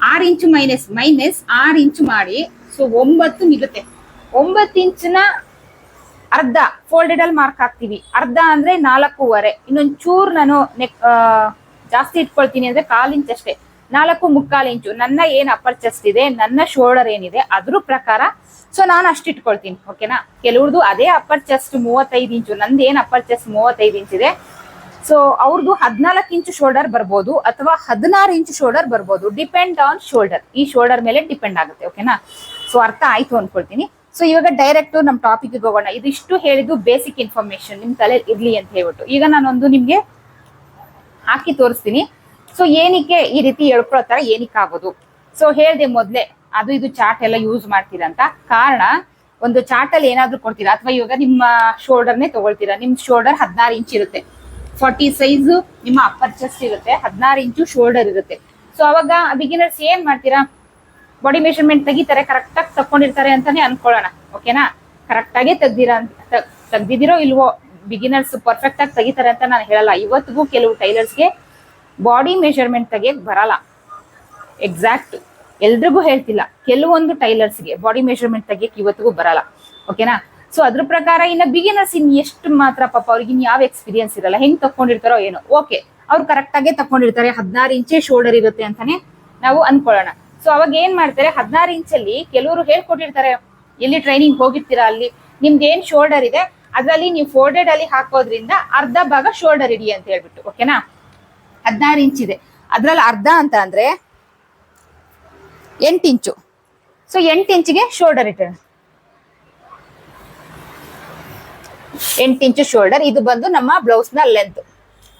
ಆರು ಇಂಚು ಮೈನಸ್ ಮೈನಸ್ ಆರು ಇಂಚು ಮಾಡಿ ಸೊ ಒಂಬತ್ತು ನಿಲ್ಲುತ್ತೆ. ಒಂಬತ್ತು ಇಂಚಿನ ಅರ್ಧ ಫೋಲ್ಡೆಡ್ ಅಲ್ಲಿ ಮಾರ್ಕ್ ಹಾಕ್ತೀವಿ. ಅರ್ಧ ಅಂದ್ರೆ ನಾಲ್ಕೂವರೆ. ಇನ್ನೊಂದ್ ಚೂರ್ ನಾನು ನೆಕ್ ಜಾಸ್ತಿ ಇಟ್ಕೊಳ್ತೀನಿ ಅಂದ್ರೆ ಕಾಲ್ ಇಂಚ್ ಅಷ್ಟೇ. ನಾಲ್ಕು ಮುಕ್ಕಾಲು ಇಂಚು ನನ್ನ ಏನ್ ಅಪ್ಪರ್ ಚೆಸ್ಟ್ ಇದೆ, ನನ್ನ ಶೋಲ್ಡರ್ ಏನಿದೆ, ಅದ್ರ ಪ್ರಕಾರ ಸೊ ನಾನು ಅಷ್ಟು ಇಟ್ಕೊಳ್ತೀನಿ ಓಕೆನಾ ಕೆಲವ್ರದ್ದು ಅದೇ ಅಪ್ಪರ್ ಚೆಸ್ಟ್ ಮೂವತ್ತೈದು ಇಂಚು ನಂದು ಏನ್ ಅಪ್ಪರ್ ಚೆಸ್ಟ್ ಮೂವತ್ತೈದು ಇಂಚ್ ಇದೆ. ಸೊ ಅವ್ರದ್ದು ಹದಿನಾಲ್ಕು ಇಂಚು ಶೋಲ್ಡರ್ ಬರ್ಬೋದು ಅಥವಾ ಹದಿನಾರು ಇಂಚು ಶೋಲ್ಡರ್ ಬರ್ಬೋದು. ಡಿಪೆಂಡ್ ಆನ್ ಶೋಲ್ಡರ್ ಈ ಶೋಲ್ಡರ್ ಮೇಲೆ ಡಿಪೆಂಡ್ ಆಗುತ್ತೆ ಓಕೆನಾ ಸೊ ಅರ್ಥ ಆಯ್ತು ಅನ್ಕೊಳ್ತೀನಿ. ಸೊ ಇವಾಗ ಡೈರೆಕ್ಟ್ ನಮ್ಮ ಟಾಪಿಕ್ ಹೋಗೋಣ. ಇದಿಷ್ಟು ಹೇಳಿದ್ದು ಬೇಸಿಕ್ ಇನ್ಫಾರ್ಮೇಶನ್ ನಿಮ್ ತಲೆ ಇರ್ಲಿ ಅಂತ ಹೇಳ್ಬಿಟ್ಟು. ಈಗ ನಾನೊಂದು ನಿಮ್ಗೆ ಹಾಕಿ ತೋರಿಸ್ತೀನಿ. ಸೊ ಏನಕ್ಕೆ ಈ ರೀತಿ ಹೇಳ್ಕೊಳ್ತಾರೆ ಏನಕ್ಕೆ ಆಗೋದು? ಸೊ ಹೇಳ್ದೆ ಮೊದ್ಲೇ, ಅದು ಇದು ಚಾರ್ಟ್ ಎಲ್ಲ ಯೂಸ್ ಮಾಡ್ತೀರಾ ಅಂತ. ಕಾರಣ, ಒಂದು ಚಾರ್ಟ್ ಅಲ್ಲಿ ಏನಾದ್ರೂ ಕೊಡ್ತೀರಾ? ಅಥವಾ ಇವಾಗ ನಿಮ್ಮ ಶೋಲ್ಡರ್ನೇ ತಗೊಳ್ತೀರಾ? ನಿಮ್ ಶೋಲ್ಡರ್ ಹದಿನಾರು ಇಂಚ್ ಇರುತ್ತೆ. ಫಾರ್ಟಿ ಸೈಜ್ ನಿಮ್ಮ ಅಪ್ಪರ್ ಚೆಸ್ಟ್ ಇರುತ್ತೆ. ಹದಿನಾರು ಇಂಚು ಶೋಲ್ಡರ್ ಇರುತ್ತೆ. ಸೊ ಅವಾಗ ಬಿಗಿನರ್ಸ್ ಏನ್ ಮಾಡ್ತೀರಾ? ಬಾಡಿ ಮೆಷರ್ಮೆಂಟ್ ತೆಗಿತಾರೆ ಕರೆಕ್ಟ್ ಆಗಿ ತಕೊಂಡಿರ್ತಾರೆ ಅಂತಾನೆ ಅನ್ಕೊಳ್ಳೋಣ ಓಕೆನಾ ಕರೆಕ್ಟ್ ಆಗಿ ತೆಗ್ದಿರ ತೆಗ್ದಿದಿರೋ ಇಲ್ವೋ ಬಿಗಿನರ್ಸ್ ಪರ್ಫೆಕ್ಟ್ ಆಗಿ ತೆಗಿತಾರೆ ಅಂತ ನಾನು ಹೇಳಲ್ಲ. ಇವತ್ತಿಗೂ ಕೆಲವು ಟೈಲರ್ಸ್ಗೆ ಬಾಡಿ ಮೆಷರ್ಮೆಂಟ್ ತೆಗಿಯಕ್ ಬರಲ್ಲ. ಎಕ್ಸಾಕ್ಟ್ ಎಲ್ರಿಗೂ ಹೇಳ್ತಿಲ್ಲ. ಕೆಲವೊಂದು ಟೈಲರ್ಸ್ಗೆ ಬಾಡಿ ಮೆಷರ್ಮೆಂಟ್ ತೆಗಿಯಕ್ ಇವತ್ತಿಗೂ ಬರಲ್ಲ ಓಕೆನಾ ಸೊ ಅದ್ರ ಪ್ರಕಾರ ಇನ್ನ ಬಿಗಿನರ್ಸ್ ಇನ್ ಎಷ್ಟು ಮಾತ್ರ ಪಾಪ ಅವ್ರಿಗೆ ಇನ್ ಯಾವ ಎಕ್ಸ್ಪೀರಿಯನ್ಸ್ ಇರಲ್ಲ. ಹೆಂಗ್ ತಕೊಂಡಿರ್ತಾರೋ ಏನೋ. ಓಕೆ ಅವ್ರು ಕರೆಕ್ಟಾಗೆ ತಕೊಂಡಿರ್ತಾರೆ ಹದಿನಾರು ಇಂಚೆ ಶೋಲ್ಡರ್ ಇರುತ್ತೆ ಅಂತಾನೆ ನಾವು ಅನ್ಕೊಳ್ಳೋಣ. ಸೊ ಅವಾಗ ಏನ್ ಮಾಡ್ತಾರೆ? ಹದಿನಾರು ಇಂಚಲ್ಲಿ ಕೆಲವರು ಹೇಳ್ಕೊಟ್ಟಿರ್ತಾರೆ, ಎಲ್ಲಿ ಟ್ರೈನಿಂಗ್ ಹೋಗಿರ್ತೀರಾ ಅಲ್ಲಿ? ನಿಮ್ದು ಏನ್ ಶೋಲ್ಡರ್ ಇದೆ? ಅದರಲ್ಲಿ ನೀವು ಫೋಲ್ಡೆಡ್ ಅಲ್ಲಿ ಹಾಕೋದ್ರಿಂದ ಅರ್ಧ ಭಾಗ ಶೋಲ್ಡರ್ ಇಡಿ ಅಂತ ಹೇಳ್ಬಿಟ್ಟು ಓಕೆನಾ ಹದಿನಾರು ಇಂಚ್ ಇದೆ. ಅದ್ರಲ್ಲಿ ಅರ್ಧ ಅಂತ ಅಂದ್ರೆ ಎಂಟು ಇಂಚು ಸೊ ಎಂಟು ಇಂಚಿಗೆ ಶೋಲ್ಡರ್ ಇಟ್ಟ ಎಂಟು ಇಂಚು ಶೋಲ್ಡರ್ ಇದು ಬಂದು ನಮ್ಮ ಬ್ಲೌಸ್ನ ಲೆಂತ್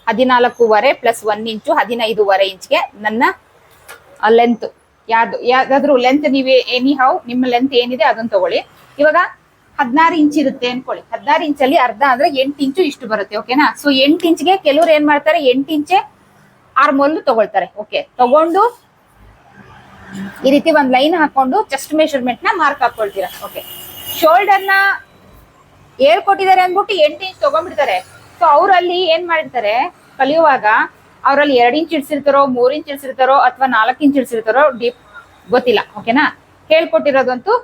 ಹದಿನಾಲ್ಕೂವರೆ ಪ್ಲಸ್ ಒನ್ ಇಂಚು ಹದಿನೈದೂವರೆ ಇಂಚ್ಗೆ ನನ್ನ ಲೆಂತ್ ಯಾವ್ದು, ಯಾವ್ದಾದ್ರು ಲೆಂತ್ ನೀವೇ ಎನಿ ಹೌ ನಿಮ್ಮ ಲೆಂತ್ ಏನಿದೆ ಅದನ್ನ ತಗೊಳ್ಳಿ. ಇವಾಗ ಹದಿನಾರು ಇಂಚ್ ಇರುತ್ತೆ ಅನ್ಕೊಳ್ಳಿ. ಹದಿನಾರು ಇಂಚಲ್ಲಿ ಅರ್ಧ ಅಂದ್ರೆ ಎಂಟು ಇಂಚು ಇಷ್ಟು ಬರುತ್ತೆ ಓಕೆನಾ ಸೊ ಎಂಟು ಇಂಚ್ಗೆ ಕೆಲವ್ರು ಏನ್ ಮಾಡ್ತಾರೆ? ಎಂಟು ಇಂಚೆ ಆರ್ಮೋಲ್ ತಗೊಳ್ತಾರೆ ಓಕೆ ತಗೊಂಡು ಈ ರೀತಿ ಒಂದ್ ಲೈನ್ ಹಾಕೊಂಡು ಚೆಸ್ಟ್ ಮೆಷರ್ಮೆಂಟ್ನ ಮಾರ್ಕ್ ಹಾಕೊಳ್ತೀರಾ ಓಕೆ ಶೋಲ್ಡರ್ನ ಹೇಳ್ಕೊಟ್ಟಿದ್ದಾರೆ ಅಂದ್ಬಿಟ್ಟು ಎಂಟು ಇಂಚ್ ತಗೊಂಡ್ಬಿಡ್ತಾರೆ. ಸೊ ಅವ್ರಲ್ಲಿ ಏನ್ ಮಾಡಿರ್ತಾರೆ ಕಲಿಯುವಾಗ ಅವ್ರಲ್ಲಿ ಎರಡು ಇಂಚ್ ಇಡ್ಸಿರ್ತಾರೋ, ಮೂರು ಇಂಚ್ ಇಡ್ಸಿರ್ತಾರೋ ಅಥವಾ ನಾಲ್ಕು ಇಂಚ್ ಇಡ್ಸಿರ್ತಾರೋ ಡೀಪ್ ಗೊತ್ತಿಲ್ಲ ಓಕೆನಾ ಹೇಳ್ಕೊಟ್ಟಿರೋದಂತೂ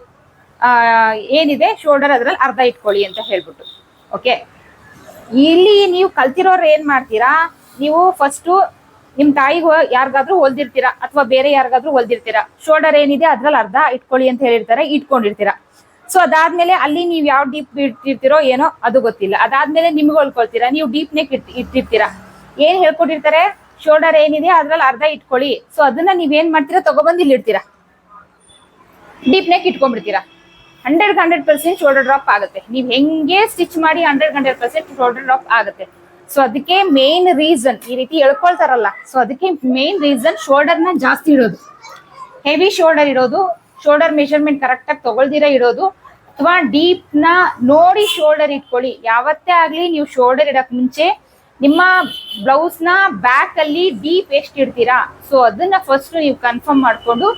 ಏನಿದೆ? ಶೋಲ್ಡರ್ ಅದ್ರಲ್ಲಿ ಅರ್ಧ ಇಟ್ಕೊಳ್ಳಿ ಅಂತ ಹೇಳ್ಬಿಟ್ಟು ಓಕೆ ಇಲ್ಲಿ ನೀವು ಕಲ್ತಿರೋರು ಏನ್ ಮಾಡ್ತೀರಾ? ನೀವು ಫಸ್ಟು ನಿಮ್ ತಾಯಿಗೂ ಯಾರಿಗಾದ್ರೂ ಹೊಲ್ದಿರ್ತೀರಾ ಅಥವಾ ಬೇರೆ ಯಾರಿಗಾದ್ರೂ ಹೊಲ್ದಿರ್ತೀರಾ? ಶೋಲ್ಡರ್ ಏನಿದೆ ಅದ್ರಲ್ಲಿ ಅರ್ಧ ಇಟ್ಕೊಳ್ಳಿ ಅಂತ ಹೇಳಿರ್ತಾರೆ, ಇಟ್ಕೊಂಡಿರ್ತೀರಾ? ಸೊ ಅದಾದ್ಮೇಲೆ ಅಲ್ಲಿ ನೀವು ಯಾವ ಡೀಪ್ ಇಟ್ಟಿರ್ತೀರೋ ಏನೋ ಅದು ಗೊತ್ತಿಲ್ಲ. ಅದಾದ್ಮೇಲೆ ನಿಮ್ಗೆ ಹೊಲ್ಕೊಳ್ತೀರಾ? ನೀವು ಡೀಪ್ ನೆಕ್ ಇಟ್ಟಿರ್ತೀರಾ? ಏನ್ ಹೇಳ್ಕೊಟ್ಟಿರ್ತಾರೆ? ಶೋಲ್ಡರ್ ಏನಿದೆ, ಅದ್ರಲ್ಲಿ ಅರ್ಧ ಇಟ್ಕೊಳ್ಳಿ. ಸೊ ಅದನ್ನ ನೀವೇನ್ ಮಾಡ್ತೀರಾ? ತಗೊಬಂದು ಇಲ್ಲಿ ಇಡ್ತೀರಾ. Deep neck ಇಟ್ಕೊಂಡ್ಬಿಡ್ತೀರಾ. Hundred hundred percent shoulder drop ಆಗುತ್ತೆ. ನೀವು ಹೆಂಗೆ ಸ್ಟಿಚ್ ಮಾಡಿ hundred hundred percent shoulder drop ಆಗುತ್ತೆ. ಸೊ ಅದಕ್ಕೆ ಮೇನ್ ರೀಸನ್ ಈ ರೀತಿ ಎಳ್ಕೊಳ್ತಾರಲ್ಲ ಸೊ ಅದಕ್ಕೆ ಮೇನ್ ರೀಸನ್ ಶೋಲ್ಡರ್ನ ಜಾಸ್ತಿ ಇಡೋದು. ಹೆವಿ ಶೋಲ್ಡರ್ ಇರೋದು ಶೋಲ್ಡರ್ ಮೆಷರ್ಮೆಂಟ್ ಕರೆಕ್ಟ್ ಆಗಿ ತಗೊಳ್ದಿರ ಇರೋದು ಅಥವಾ ಡೀಪ್ನ ನೋಡಿ ಶೋಲ್ಡರ್ ಇಟ್ಕೊಳ್ಳಿ. ಯಾವತ್ತೇ ಆಗ್ಲಿ ನೀವು ಶೋಲ್ಡರ್ ಇಡಕ್ ಮುಂಚೆ ನಿಮ್ಮ ಬ್ಲೌಸ್ನ ಬ್ಯಾಕ್ ಅಲ್ಲಿ ಡೀಪ್ ಎಷ್ಟು ಇಡ್ತೀರಾ? ಸೊ ಅದನ್ನ ಫಸ್ಟ್ ನೀವು ಕನ್ಫರ್ಮ್ ಮಾಡ್ಕೊಂಡು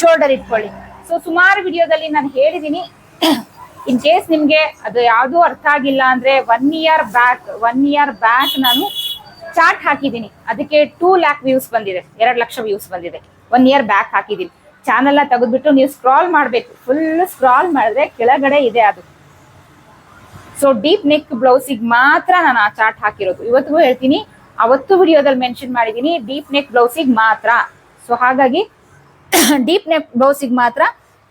ಶೋಲ್ಡರ್ ಇಟ್ಕೊಳ್ಳಿ. ಸೊ ಸುಮಾರು ವಿಡಿಯೋದಲ್ಲಿ ನಾನು ಹೇಳಿದೀನಿ. ಇನ್ ಕೇಸ್ ನಿಮ್ಗೆ ಅದು ಯಾವ್ದು ಅರ್ಥ ಆಗಿಲ್ಲ ಅಂದ್ರೆ one year back one year back ನಾನು ಚಾರ್ಟ್ ಹಾಕಿದ್ದೀನಿ ಅದಕ್ಕೆ ಟೂ ಲ್ಯಾಕ್ ವ್ಯೂಸ್ ಬಂದಿದೆ, ಎರಡು ಲಕ್ಷ ವ್ಯೂಸ್ ಬಂದಿದೆ. ಒನ್ ಇಯರ್ ಬ್ಯಾಕ್ ಹಾಕಿದ್ದೀನಿ ಚಾನೆಲ್ ತೆಗೆದ್ಬಿಟ್ಟು ನೀವು ಸ್ಕ್ರಾಲ್ ಮಾಡಬೇಕು. ಫುಲ್ ಸ್ಕ್ರಾಲ್ ಮಾಡಿದ್ರೆ ಕೆಳಗಡೆ ಇದೆ ಅದು. ಸೊ ಡೀಪ್ ನೆಕ್ ಬ್ಲೌಸಿಗೆ ಮಾತ್ರ ನಾನು ಆ ಚಾರ್ಟ್ ಹಾಕಿರೋದು. ಇವತ್ತಿಗೂ ಹೇಳ್ತೀನಿ, ಅವತ್ತು ವಿಡಿಯೋದಲ್ಲಿ ಮೆನ್ಷನ್ ಮಾಡಿದ್ದೀನಿ ಡೀಪ್ ನೆಕ್ ಬ್ಲೌಸಿಗೆ ಮಾತ್ರ. ಸೊ ಹಾಗಾಗಿ ಡೀಪ್ ನೆಕ್ ಬ್ಲೌಸಿಗೆ ಮಾತ್ರ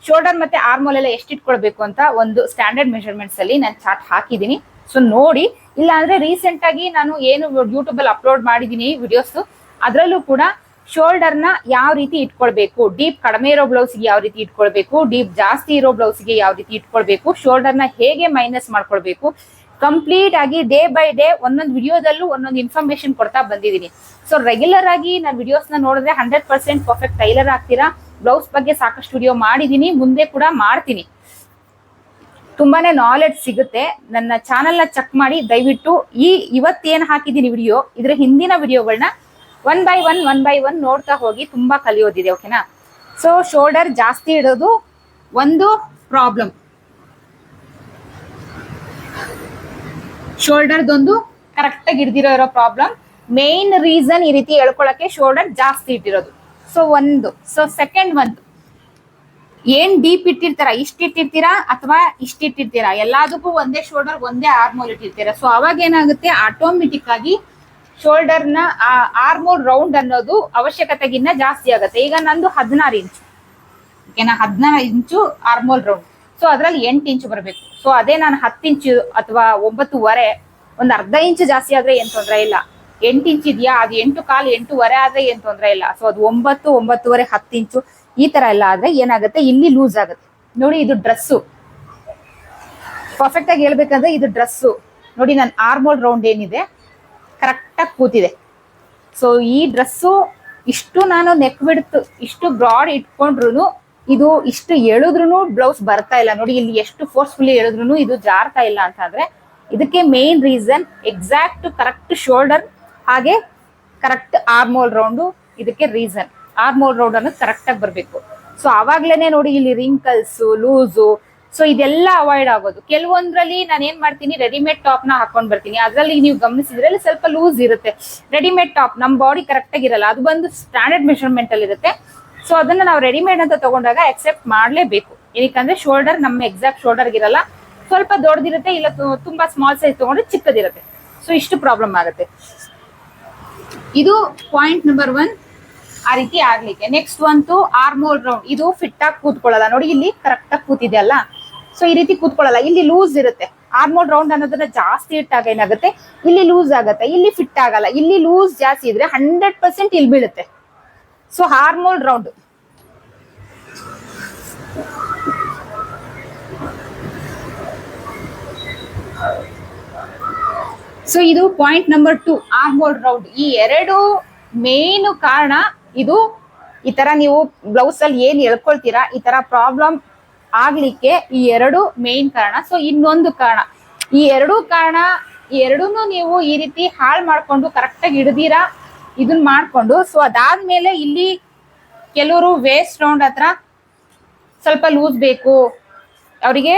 ಶೋಲ್ಡರ್ ಮತ್ತೆ ಆರ್ಮೋಲ್ ಎಲ್ಲ ಎಷ್ಟು ಇಟ್ಕೊಳ್ಬೇಕು ಅಂತ ಒಂದು ಸ್ಟ್ಯಾಂಡರ್ಡ್ ಮೆಷರ್ಮೆಂಟ್ಸ್ ಅಲ್ಲಿ ನಾನು ಚಾರ್ಟ್ ಹಾಕಿದ್ದೀನಿ ಸೊ ನೋಡಿ ಇಲ್ಲ ಅಂದ್ರೆ ರೀಸೆಂಟ್ ಆಗಿ ನಾನು ಏನು ಯೂಟ್ಯೂಬ್ ಅಲ್ಲಿ ಅಪ್ಲೋಡ್ ಮಾಡಿದ್ದೀನಿ ವಿಡಿಯೋಸ್ ಅದರಲ್ಲೂ ಕೂಡ ಶೋಲ್ಡರ್ನ ಯಾವ ರೀತಿ ಇಟ್ಕೊಳ್ಬೇಕು? ಡೀಪ್ ಕಡಿಮೆ ಇರೋ ಬ್ಲೌಸ್ಗೆ ಯಾವ ರೀತಿ ಇಟ್ಕೊಳ್ಬೇಕು? ಡೀಪ್ ಜಾಸ್ತಿ ಇರೋ ಬ್ಲೌಸ್ಗೆ ಯಾವ ರೀತಿ ಇಟ್ಕೊಳ್ಬೇಕು? ಶೋಲ್ಡರ್ನ ಹೇಗೆ ಮೈನಸ್ ಮಾಡ್ಕೊಳ್ಬೇಕು? ಕಂಪ್ಲೀಟ್ ಆಗಿ ಡೇ ಬೈ ಡೇ ಒಂದೊಂದು ವಿಡಿಯೋದಲ್ಲೂ ಒಂದೊಂದು ಇನ್ಫಾರ್ಮೇಶನ್ ಕೊಡ್ತಾ ಬಂದಿದ್ದೀನಿ. ಸೊ ರೆಗ್ಯುಲರ್ ಆಗಿ ನಾನು ವಿಡಿಯೋಸ್ನ ನೋಡಿದ್ರೆ ಹಂಡ್ರೆಡ್ ಪರ್ಸೆಂಟ್ ಪರ್ಫೆಕ್ಟ್ ಟೈಲರ್ ಆಗ್ತೀರಾ? ಬ್ಲೌಸ್ ಬಗ್ಗೆ ಸಾಕಷ್ಟು ವಿಡಿಯೋ ಮಾಡಿದ್ದೀನಿ, ಮುಂದೆ ಕೂಡ ಮಾಡ್ತೀನಿ. ತುಂಬಾನೇ ನಾಲೆಡ್ಜ್ ಸಿಗುತ್ತೆ. ನನ್ನ ಚಾನೆಲ್ನ ಚೆಕ್ ಮಾಡಿ ದಯವಿಟ್ಟು ಈ ಇವತ್ತೇನು ಹಾಕಿದ್ದೀನಿ ವಿಡಿಯೋ, ಇದರ ಹಿಂದಿನ ವಿಡಿಯೋಗಳನ್ನ one by one one by one ನೋಡ್ತಾ ಹೋಗಿ ತುಂಬಾ ಕಲಿಯೋದಿದೆ ಓಕೆನಾ ಸೊ ಶೋಲ್ಡರ್ ಜಾಸ್ತಿ ಇಡೋದು ಒಂದು ಪ್ರಾಬ್ಲಮ್ ಶೋಲ್ಡರ್ದೊಂದು ಕರೆಕ್ಟ್ ಆಗಿ ಹಿಡ್ದಿರೋ ಇರೋ ಪ್ರಾಬ್ಲಮ್ ಮೇನ್ ರೀಸನ್ ಈ ರೀತಿ ಹೇಳ್ಕೊಳಕ್ಕೆ ಶೋಲ್ಡರ್ ಜಾಸ್ತಿ ಇಟ್ಟಿರೋದು. ಸೊ ಒಂದು. ಸೊ ಸೆಕೆಂಡ್ ಒಂದು ಏನ್ ಡೀಪ್ ಇಟ್ಟಿರ್ತಾರ? ಇಷ್ಟ ಇಟ್ಟಿರ್ತೀರಾ? ಅಥವಾ ಇಷ್ಟ ಇಟ್ಟಿರ್ತೀರಾ? ಎಲ್ಲದಕ್ಕೂ ಒಂದೇ ಶೋಲ್ಡರ್ ಒಂದೇ ಆರ್ಮೋಲ್ ಇಟ್ಟಿರ್ತೀರಾ? ಸೊ ಅವಾಗ ಏನಾಗುತ್ತೆ? ಆಟೋಮೆಟಿಕ್ ಆಗಿ ಶೋಲ್ಡರ್ನ ಆರ್ಮೋಲ್ ರೌಂಡ್ ಅನ್ನೋದು ಅವಶ್ಯಕತೆಗಿನ್ನ ಜಾಸ್ತಿ ಆಗುತ್ತೆ. ಈಗ ನಂದು ಹದಿನಾರು ಇಂಚು ಓಕೆನಾ ಹದಿನಾರು ಇಂಚು ಆರ್ಮೋಲ್ ರೌಂಡ್. ಸೊ ಅದ್ರಲ್ಲಿ ಎಂಟು ಇಂಚು ಬರಬೇಕು. ಸೊ ಅದೇ ನಾನು ಹತ್ತು ಇಂಚು ಅಥವಾ ಒಂಬತ್ತುವರೆ, ಒಂದು ಅರ್ಧ ಇಂಚು ಜಾಸ್ತಿ ಆದ್ರೆ ಏನ್ ತೊಂದರೆ ಇಲ್ಲ. ಎಂಟು ಇಂಚ್ ಇದೆಯಾ? ಅದು ಎಂಟು ಕಾಲು ಎಂಟೂವರೆ ಆದ್ರೆ ಏನ್ ತೊಂದರೆ ಇಲ್ಲ. ಸೊ ಅದು ಒಂಬತ್ತು, ಒಂಬತ್ತುವರೆ, ಹತ್ತು ಇಂಚು ಈ ತರ ಎಲ್ಲ ಆದ್ರೆ ಏನಾಗುತ್ತೆ? ಇಲ್ಲಿ ಲೂಸ್ ಆಗುತ್ತೆ. ನೋಡಿ, ಇದು ಡ್ರೆಸ್ಸು ಪರ್ಫೆಕ್ಟ್ ಆಗಿ ಹೇಳ್ಬೇಕಂದ್ರೆ ಇದು ಡ್ರೆಸ್ಸು ನೋಡಿ ನನ್ನ ಆರ್ಮೋಲ್ ರೌಂಡ್ ಏನಿದೆ? ಕರೆಕ್ಟಾಗಿ ಕೂತಿದೆ. ಸೊ ಈ ಡ್ರೆಸ್ಸು ಇಷ್ಟು ನಾನು ನೆಕ್ ಬಿಡ್ತು ಇಷ್ಟು ಬ್ರಾಡ್ ಇಟ್ಕೊಂಡ್ರು ಇದು ಇಷ್ಟು ಎಳೆದ್ರು ಬ್ಲೌಸ್ ಬರ್ತಾ ಇಲ್ಲ. ನೋಡಿ, ಇಲ್ಲಿ ಎಷ್ಟು ಫೋರ್ಸ್ಫುಲಿ ಎಳೆದ್ರು ಇದು ಜಾರ್ತಾ ಇಲ್ಲ ಅಂತ ಅಂದ್ರೆ ಇದಕ್ಕೆ main reason exact correct shoulder ಹಾಗೆ ಕರೆಕ್ಟ್ ಆರ್ಮೋಲ್ ರೌಂಡು ಇದಕ್ಕೆ ರೀಸನ್ ಆರ್ಮೋಲ್ ರೌಂಡ್ ಅನ್ನೋದು ಕರೆಕ್ಟಾಗಿ ಬರಬೇಕು. ಸೊ ಆವಾಗ್ಲೇನೆ ನೋಡಿ, ಇಲ್ಲಿ ರಿಂಕಲ್ಸ್ ಲೂಸು ಸೊ ಇದೆಲ್ಲ ಅವಾಯ್ಡ್ ಆಗೋದು. ಕೆಲವೊಂದ್ರಲ್ಲಿ ನಾನು ಏನ್ ಮಾಡ್ತೀನಿ ರೆಡಿಮೇಡ್ ಟಾಪ್ನ ಹಾಕೊಂಡ್ ಬರ್ತೀನಿ. ಅದ್ರಲ್ಲಿ ನೀವು ಗಮನಿಸಿದ್ರೆ ಸ್ವಲ್ಪ ಲೂಸ್ ಇರುತ್ತೆ. ರೆಡಿಮೇಡ್ ಟಾಪ್ ನಮ್ ಬಾಡಿ ಕರೆಕ್ಟ್ ಆಗಿರಲ್ಲ ಅದು ಬಂದು ಸ್ಟ್ಯಾಂಡರ್ಡ್ ಮೆಷರ್ಮೆಂಟ್ ಅಲ್ಲಿ ಇರುತ್ತೆ. ಸೊ ಅದನ್ನ ನಾವು ರೆಡಿಮೇಡ್ ಅಂತ ತಗೊಂಡಾಗ ಅಕ್ಸೆಪ್ಟ್ ಮಾಡಲೇಬೇಕು. ಏನಕ್ಕಂದ್ರೆ ಶೋಲ್ಡರ್ ನಮ್ಮ ಎಕ್ಸಾಕ್ಟ್ ಶೋಲ್ಡರ್ ಇರಲ್ಲ. ಸ್ವಲ್ಪ ದೊಡ್ಡದಿರುತ್ತೆ, ಇಲ್ಲ ತುಂಬಾ ಸ್ಮಾಲ್ ಸೈಜ್ ತಗೊಂಡ್ರೆ ಚಿಕ್ಕದಿರುತ್ತೆ. ಸೊ ಇಷ್ಟು ಪ್ರಾಬ್ಲಮ್ ಆಗುತ್ತೆ. ಇದು ಪಾಯಿಂಟ್ ನಂಬರ್ ಒನ್ ಆ ರೀತಿ ಆಗ್ಲಿಕ್ಕೆ. ನೆಕ್ಸ್ಟ್ ಒಂದು ಆರ್ಮೋಲ್ ರೌಂಡ್ ಇದು ಫಿಟ್ ಆಗಿ ಕೂತ್ಕೊಳ್ಳಲ್ಲ ನೋಡಿ, ಇಲ್ಲಿ ಕರೆಕ್ಟ್ ಆಗಿ ಕೂತಿದೆ ಅಲ್ಲ? ಸೊ ಈ ರೀತಿ ಕೂತ್ಕೊಳ್ಳಲ್ಲ. ಇಲ್ಲಿ ಲೂಸ್ ಇರುತ್ತೆ. ಆರ್ಮೋಲ್ ರೌಂಡ್ ಅನ್ನೋದನ್ನ ಜಾಸ್ತಿ ಇಟ್ಟಾಗ ಏನಾಗುತ್ತೆ? ಇಲ್ಲಿ ಲೂಸ್ ಆಗುತ್ತೆ. ಇಲ್ಲಿ ಫಿಟ್ ಆಗಲ್ಲ. ಇಲ್ಲಿ ಲೂಸ್ ಜಾಸ್ತಿ ಇದ್ರೆ ಹಂಡ್ರೆಡ್ ಪರ್ಸೆಂಟ್ ಇಲ್ಲಿ ಬೀಳುತ್ತೆ. ಸೊ ಹಾರ್ಮೋಲ್ ರೌಂಡ್ ಸೊ ಇದು point number two armhole round ಈ ಎರಡು ಮೇನ್ ಕಾರಣ ಇದು ಈ ತರ ನೀವು ಬ್ಲೌಸ್ ಅಲ್ಲಿ ಏನ್ ಎಳ್ಕೊಳ್ತೀರಾ, ಈ ತರ ಪ್ರಾಬ್ಲಮ್ ಆಗ್ಲಿಕ್ಕೆ ಈ ಎರಡು ಮೇನ್ ಕಾರಣ. ಸೊ ಇನ್ನೊಂದು ಕಾರಣ. ಈ ಎರಡು ಕಾರಣ ಎರಡೂ ನೀವು ಈ ರೀತಿ ಹಾಳು ಮಾಡ್ಕೊಂಡು ಕರೆಕ್ಟಾಗಿ ಹಿಡ್ದೀರಾ? ಇದನ್ನ ಮಾಡ್ಕೊಂಡು. ಸೊ ಅದಾದ್ಮೇಲೆ ಇಲ್ಲಿ ಕೆಲವರು ವೇಸ್ಟ್ ರೌಂಡ್ ಹತ್ರ ಸ್ವಲ್ಪ ಲೂಸ್ ಬೇಕು. ಅವರಿಗೆ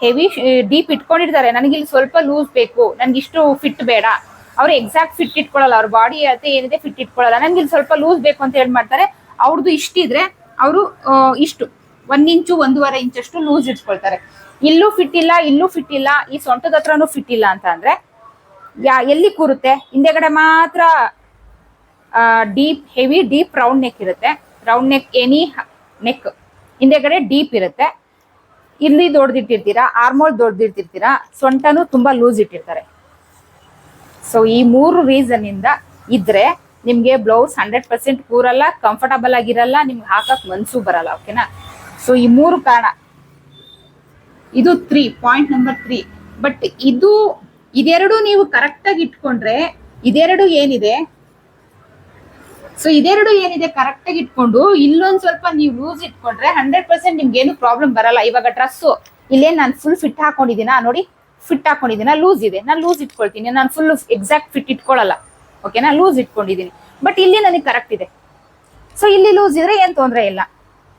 ಹೆವಿ ಡೀಪ್ ಇಟ್ಕೊಂಡಿರ್ತಾರೆ. ನನಗೆ ಇಲ್ಲಿ ಸ್ವಲ್ಪ ಲೂಸ್ ಬೇಕು. ನನ್ಗೆ ಇಷ್ಟು ಫಿಟ್ ಬೇಡ. ಅವ್ರು ಎಕ್ಸಾಕ್ಟ್ ಫಿಟ್ ಇಟ್ಕೊಳ್ಳಲ್ಲ ಅವ್ರ ಬಾಡಿ ಅಳತೆ ಏನಿದೆ ಫಿಟ್ ಇಟ್ಕೊಳ್ಳಲ್ಲ ನನ್ಗೆ ಇಲ್ಲಿ ಸ್ವಲ್ಪ ಲೂಸ್ ಬೇಕು ಅಂತ ಹೇಳಿ ಮಾಡ್ತಾರೆ. ಅವ್ರದ್ದು ಇಷ್ಟಿದ್ರೆ, ಅವರು ಇಷ್ಟು. ಒಂದ್ ಇಂಚು ಒಂದೂವರೆ ಇಂಚಷ್ಟು ಲೂಸ್ ಇಟ್ಕೊಳ್ತಾರೆ. ಇಲ್ಲೂ ಫಿಟ್ ಇಲ್ಲ, ಇಲ್ಲೂ ಫಿಟ್ ಇಲ್ಲ, ಈ ಸೊಂಟದ ಹತ್ರನೂ ಫಿಟ್ ಇಲ್ಲ ಅಂತ ಅಂದ್ರೆ, ಯಾ, ಎಲ್ಲಿ ಕೂರುತ್ತೆ? ಹಿಂದೆಗಡೆ ಮಾತ್ರ deep heavy deep round neck ಇರುತ್ತೆ. ರೌಂಡ್ ನೆಕ್ ಎನಿ ನೆಕ್ ಹಿಂದೆಗಡೆ ಡೀಪ್ ಇರುತ್ತೆ. ಇಲ್ಲಿ ದೊಡ್ದಿಟ್ಟಿರ್ತೀರಾ ಆರ್ಮೋಲ್ ದೊಡ್ದಿರ್ತಿರ್ತೀರಾ ಸೊಂಟನು ತುಂಬಾ ಲೂಸ್ ಇಟ್ಟಿರ್ತಾರೆ. ಸೊ ಈ ಮೂರು ರೀಸನ್ ಇಂದ ಇದ್ರೆ ನಿಮ್ಗೆ ಬ್ಲೌಸ್ ಹಂಡ್ರೆಡ್ ಪರ್ಸೆಂಟ್ ಕೂರಲ್ಲ ಕಂಫರ್ಟಬಲ್ ಆಗಿರಲ್ಲ, ನಿಮ್ಗೆ ಹಾಕಕ್ ಮನ್ಸು ಬರಲ್ಲ ಓಕೆನಾ ಸೊ ಈ ಮೂರು ಕಾರಣ. ಇದು three point number three but ಇದು, ಇದೆರಡು ನೀವು ಕರೆಕ್ಟಾಗಿ ಇಟ್ಕೊಂಡ್ರೆ, ಇದೆರಡು ಏನಿದೆ? ಸೊ ಇದೆರಡು ಏನಿದೆ ಕರೆಕ್ಟಾಗಿ ಇಟ್ಕೊಂಡು, ಇಲ್ಲೊಂದು ಸ್ವಲ್ಪ ನೀವು ಲೂಸ್ ಇಟ್ಕೊಂಡ್ರೆ ಹಂಡ್ರೆಡ್ ಪರ್ಸೆಂಟ್ ನಿಮ್ಗೆ ಏನು ಪ್ರಾಬ್ಲಮ್ ಬರಲ್ಲ. ಇವಾಗ ಡ್ರೆಸ್ಸು ಇಲ್ಲೇ ನಾನು ಫುಲ್ ಫಿಟ್ ಹಾಕೊಂಡಿದ್ದೀನಾ? ನೋಡಿ ಫಿಟ್ ಹಾಕೊಂಡಿದ್ದೀನ? ಲೂಸ್ ಇದೆ. ನಾನು ಲೂಸ್ ಇಟ್ಕೊಳ್ತೀನಿ. ನಾನು ಫುಲ್ ಎಕ್ಸಾಕ್ಟ್ ಫಿಟ್ ಇಟ್ಕೊಳ್ಳಲ್ಲ ಓಕೆನಾ ಲೂಸ್ ಇಟ್ಕೊಂಡಿದ್ದೀನಿ. ಬಟ್ ಇಲ್ಲಿ ನನಗೆ ಕರೆಕ್ಟ್ ಇದೆ. ಸೊ ಇಲ್ಲಿ ಲೂಸ್ ಇದ್ರೆ ಏನು ತೊಂದರೆ ಇಲ್ಲ.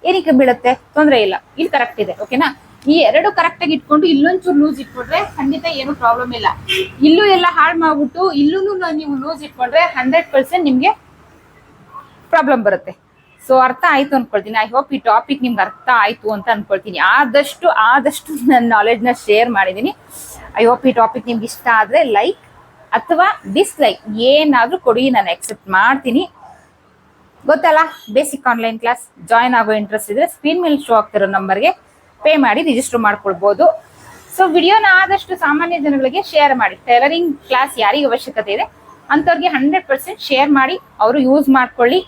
ಏನಕ್ಕೆ ಬೀಳುತ್ತೆ? ತೊಂದರೆ ಇಲ್ಲ. ಇಲ್ಲಿ ಕರೆಕ್ಟ್ ಇದೆ ಓಕೆನಾ ಈ ಎರಡು ಕರೆಕ್ಟ್ ಆಗಿ ಇಟ್ಕೊಂಡು ಇಲ್ಲೊಂಚೂರು ಲೂಸ್ ಇಟ್ಕೊಂಡ್ರೆ ಖಂಡಿತ ಏನು ಪ್ರಾಬ್ಲಮ್ ಇಲ್ಲ. ಇಲ್ಲೂ ಎಲ್ಲ ಹಾಳು ಮಾಡ್ಬಿಟ್ಟು ಇಲ್ಲೂ ನೀವು ಲೂಸ್ ಇಟ್ಕೊಂಡ್ರೆ ಹಂಡ್ರೆಡ್ ಪರ್ಸೆಂಟ್ ನಿಮ್ಗೆ ಪ್ರಾಬ್ಲಮ್ ಬರುತ್ತೆ. ಸೊ ಅರ್ಥ ಆಯ್ತು ಅನ್ಕೊಳ್ತೀನಿ. ಐ ಹೋಪ್ ಈ ಟಾಪಿಕ್ ನಿಮ್ಗೆ ಅರ್ಥ ಆಯ್ತು ಅಂತ ಅನ್ಕೊಳ್ತೀನಿ. ಆದಷ್ಟು ಆದಷ್ಟು ನನ್ನ ನಾಲೆಡ್ಜ್ನ ಶೇರ್ ಮಾಡಿದ್ದೀನಿ ಐ ಹೋಪ್ ಈ ಟಾಪಿಕ್ ನಿಮ್ಗೆ ಇಷ್ಟ ಆದ್ರೆ ಲೈಕ್ ಅಥವಾ ಡಿಸ್ಲೈಕ್ ಏನಾದರೂ ಕೊಡಿ, ನಾನು ಎಕ್ಸೆಪ್ಟ್ ಮಾಡ್ತೀನಿ. ಗೊತ್ತಲ್ಲ? ಬೇಸಿಕ್ ಆನ್ಲೈನ್ ಕ್ಲಾಸ್ ಜಾಯ್ನ್ ಆಗೋ ಇಂಟ್ರೆಸ್ಟ್ ಇದ್ರೆ ಸ್ಕ್ರೀನ್ ಮೇಲೆ ಶೋ ಆಗ್ತಿರೋ ನಂಬರ್ಗೆ ಪೇ ಮಾಡಿ ರಿಜಿಸ್ಟರ್ ಮಾಡ್ಕೊಳ್ಬಹುದು ಸೊ ವಿಡಿಯೋನ ಆದಷ್ಟು ಸಾಮಾನ್ಯ ಜನಗಳಿಗೆ ಶೇರ್ ಮಾಡಿ. ಟೈಲರಿಂಗ್ ಕ್ಲಾಸ್ ಯಾರಿಗೆ ಅವಶ್ಯಕತೆ ಇದೆ, ಅಂಥವ್ರಿಗೆ ಹಂಡ್ರೆಡ್ ಪರ್ಸೆಂಟ್ ಶೇರ್ ಮಾಡಿ ಅವರು ಯೂಸ್ ಮಾಡ್ಕೊಳ್ಳಿ.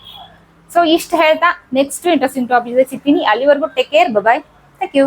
ಸೊ ಇಷ್ಟು ಹೇಳ್ತಾ ನೆಕ್ಸ್ಟ್ ಇಂಟ್ರೆಸ್ಟಿಂಗ್ ಟಾಪಿಕ್ ಸಿಗ್ತೀನಿ. ಅಲ್ಲಿವರೆಗೂ take care bye thank you